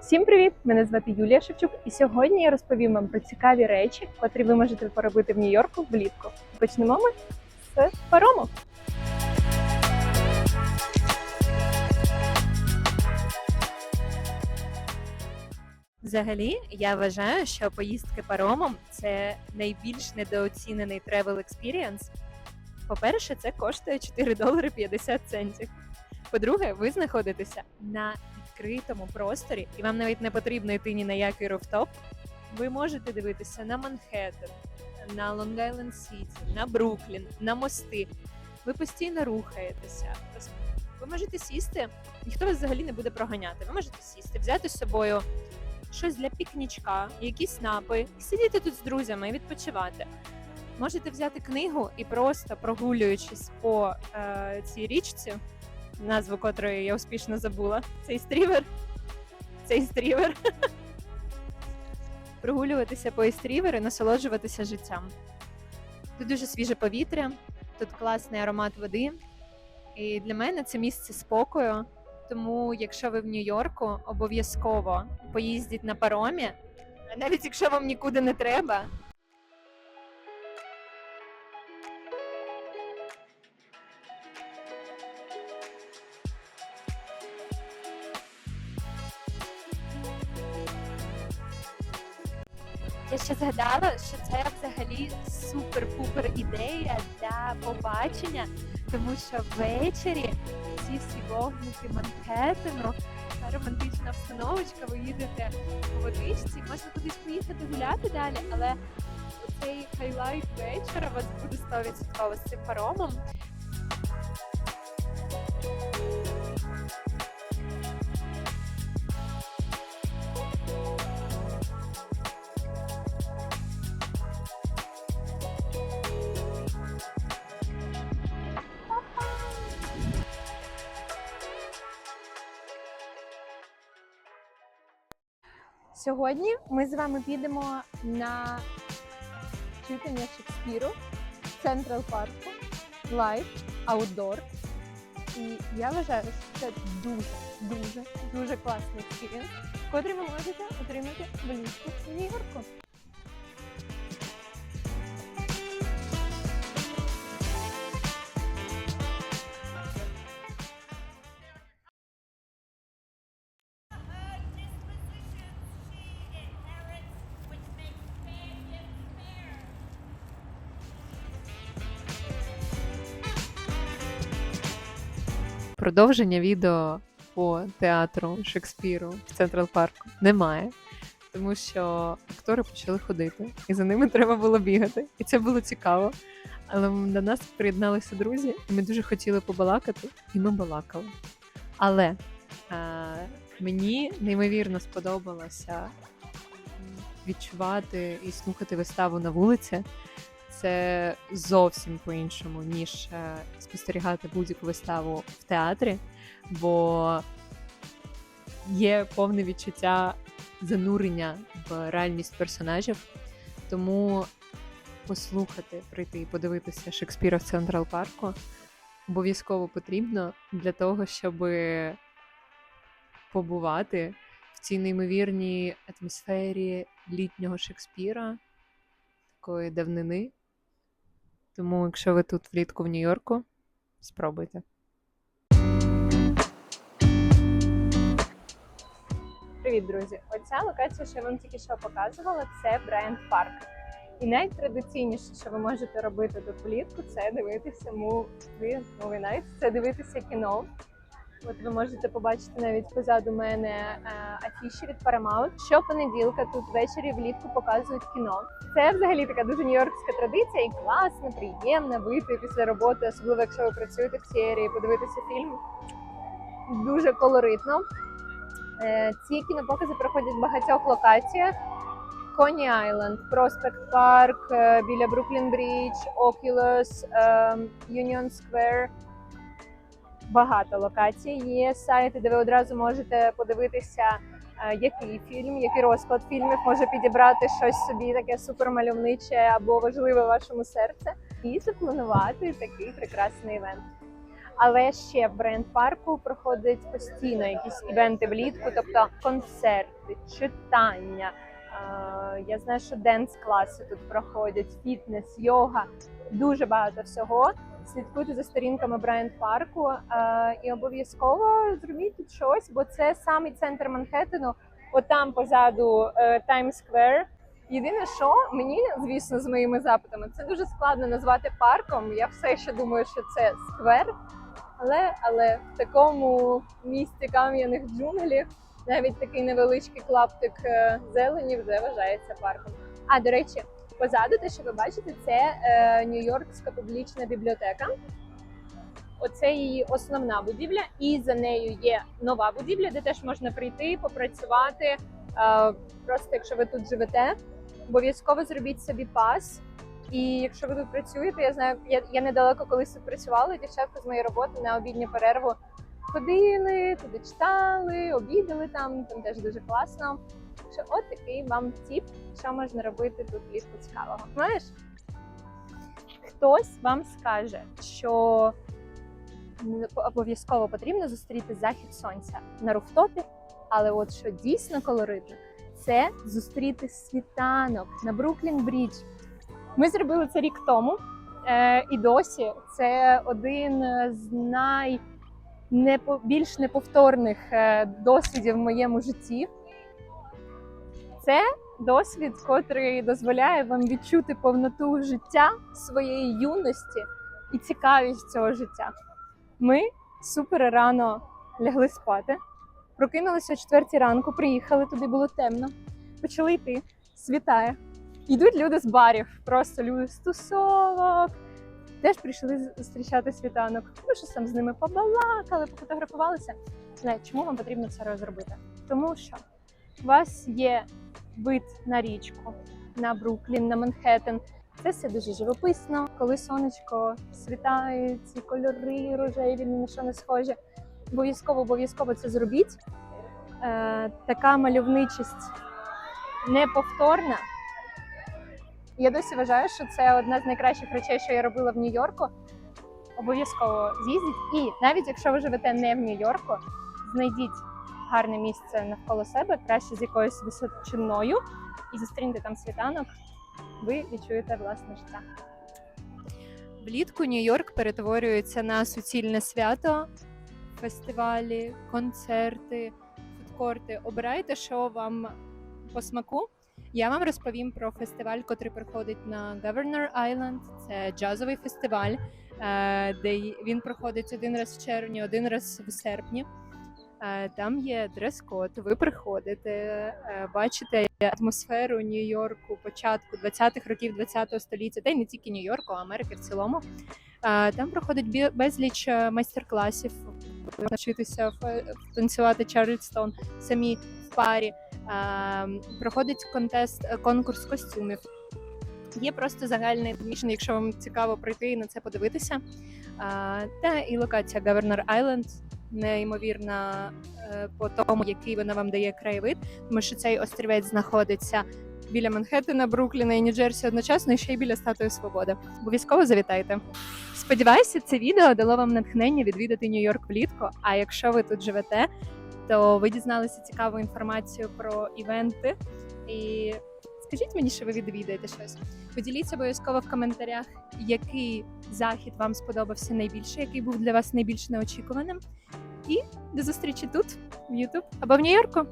Всім привіт! Мене звати Юлія Шевчук, і сьогодні я розповім вам про цікаві речі, котрі ви можете поробити в Нью-Йорку влітку. Почнемо ми з парому. Взагалі, я вважаю, що поїздки паромом це найбільш недооцінений travel experience. По-перше, це коштує 4 долари 50 центів. По-друге, ви знаходитеся на відкритому просторі, і вам навіть не потрібно йти ні на який руфтоп. Ви можете дивитися на Манхеттен, на Лонг-Айленд Сіті, на Бруклін, на мости. Ви постійно рухаєтеся. Ви можете сісти, ніхто вас взагалі не буде проганяти. Ви можете сісти, взяти з собою щось для пікнічка, якісь напої, і сидіти тут з друзями і відпочивати. Можете взяти книгу і просто прогулюючись по е, цій річці, назву котрої я успішно забула. Цей стрівер. Цей стрівер. Прогулюватися по істрівер і насолоджуватися життям. Тут дуже свіже повітря, тут класний аромат води. І для мене це місце спокою. Тому, якщо ви в Нью-Йорку, обов'язково поїздіть на паромі, навіть якщо вам нікуди не треба. Я ще згадала, що це взагалі супер-пупер ідея для побачення, тому що ввечері ці всі вогники Манхеттену, романтична обстановочка, ви їдете по водичці, можна кудись поїхати гуляти далі, але оцей хайлайт вечора вас буде 100% з цим паромом. Сьогодні ми з вами підемо на читання Шекспіру Централ Парку Live аутдор. І я вважаю, що це дуже, дуже, класний експірієнс, котрий ви можете отримати в Нью-Йорку. Продовження відео по театру Шекспіру в Централ Парку немає, тому що актори почали ходити, і за ними треба було бігати. І це було цікаво. Але до нас приєдналися друзі, і ми дуже хотіли побалакати, і ми балакали. Але е, мені неймовірно сподобалося відчувати і слухати виставу на вулиці. Це зовсім по-іншому, ніж е, спостерігати будь-яку виставу в театрі, бо є повне відчуття занурення в реальність персонажів. Тому послухати, прийти і подивитися Шекспіра в Централ Парку обов'язково потрібно для того, щоб побувати в цій неймовірній атмосфері літнього Шекспіра, такої давнини. Тому, якщо ви тут влітку в Нью-Йорку, спробуйте. Привіт, друзі! Оця локація, що я вам тільки що показувала, це Брайант Парк. І найтрадиційніше, що ви можете робити тут влітку, це дивитися муви, муви найт, це дивитися кіно. От ви можете побачити навіть позаду мене е, афіші від Paramount. Щопонеділка тут ввечері влітку показують кіно. Це взагалі така дуже нью-йоркська традиція і класна, приємна вийти після роботи, особливо якщо ви працюєте в серії, подивитися фільм. Дуже колоритно. Е, Ці кінопокази проходять в багатьох локаціях. Коні Айленд, Проспект Парк, біля Бруклін Брідж, Окулус, Юніон Сквер. Багато локацій. Є сайти, де ви одразу можете подивитися, е, який фільм, який розклад фільмів може підібрати щось собі таке супермальовниче або важливе вашому серці, і запланувати такий прекрасний івент. Але ще в бренд парку проходять постійно якісь івенти влітку, тобто концерти, читання. Е, Я знаю, що денс-класи тут проходять, фітнес, йога, дуже багато всього. Слідкуйте за сторінками бренд парку е, і обов'язково зробіть тут щось, бо це самий центр Манхеттену. Отам позаду Таймс Сквер. Єдине, що мені, звісно, з моїми запитами, це дуже складно назвати парком. Я все ще думаю, що це сквер. Але, але в такому місті кам'яних джунглів навіть такий невеличкий клаптик е, зелені вже вважається парком. А до речі, позаду те, що ви бачите, це е, Нью-Йоркська публічна бібліотека. Оце її основна будівля, і за нею є нова будівля, де теж можна прийти, попрацювати. Е, просто якщо ви тут живете, обов'язково зробіть собі пас. І якщо ви тут працюєте, я знаю, я, я недалеко колись тут працювала. Дівчатка з моєї роботи на обідню перерву ходили, туди читали, обідали там. Там теж дуже класно. Що от такий вам тіп, що можна робити тут влітку цікавого. Знаєш, хтось вам скаже, що обов'язково потрібно зустріти захід сонця на руфтопі, але от що дійсно колоритно, це зустріти світанок на Бруклін Брідж. Ми зробили це рік тому, е, і досі це один з най непо- більш неповторних е, досвідів в моєму житті. Це досвід, котрий дозволяє вам відчути повноту життя своєї юності і цікавість цього життя. Ми супер рано лягли спати, прокинулися о четвертій ранку, приїхали туди, було темно, почали йти, світає. Йдуть люди з барів, просто люди з тусовок. Теж прийшли зустрічати світанок. Ми щось там з ними побалакали, пофотографувалися. Знаю, чому вам потрібно це розробити? Тому що у вас є вид на річку, на Бруклін, на Манхеттен. Це все дуже живописно, коли сонечко світає, ці кольори рожеві, ні на що не схожі. Обов'язково, обов'язково це зробіть. Е, така мальовничість неповторна. Я досі вважаю, що це одна з найкращих речей, що я робила в Нью-Йорку. Обов'язково з'їздіть. І навіть якщо ви живете не в Нью-Йорку, знайдіть гарне місце навколо себе, краще з якоюсь височиною, і зустріньте там світанок. Ви відчуєте власне життя. Влітку Нью-Йорк перетворюється на суцільне свято, фестивалі, концерти, фудкорти. Обирайте, що вам по смаку. Я вам розповім про фестиваль, котрий проходить на Governor Island. Це джазовий фестиваль, е, де він проходить один раз в червні, один раз в серпні. Е, Там є дрес-код. Ви приходите, е, бачите атмосферу Нью-Йорку початку 20-х років 20-го століття, та й не тільки Нью-Йорку, а Америки в цілому. Е, Там проходить безліч майстер-класів. Навчитися танцювати Чарльстон самі в парі. Проходить контест, конкурс костюмів. Є просто загальний admission, якщо вам цікаво прийти і на це подивитися. Та і локація Governor Island неймовірна е, по тому, який вона вам дає краєвид, тому що цей острівець знаходиться біля Манхеттена, Брукліна і Нью-Джерсі одночасно і ще й біля статуї Свободи. Обов'язково завітайте. Сподіваюся, це відео дало вам натхнення відвідати Нью-Йорк влітку. А якщо ви тут живете, то ви дізналися цікаву інформацію про івенти. І скажіть мені, що ви відвідаєте щось. Поділіться обов'язково в коментарях, який захід вам сподобався найбільше, який був для вас найбільш неочікуваним. І до зустрічі тут, в YouTube або в Нью-Йорку.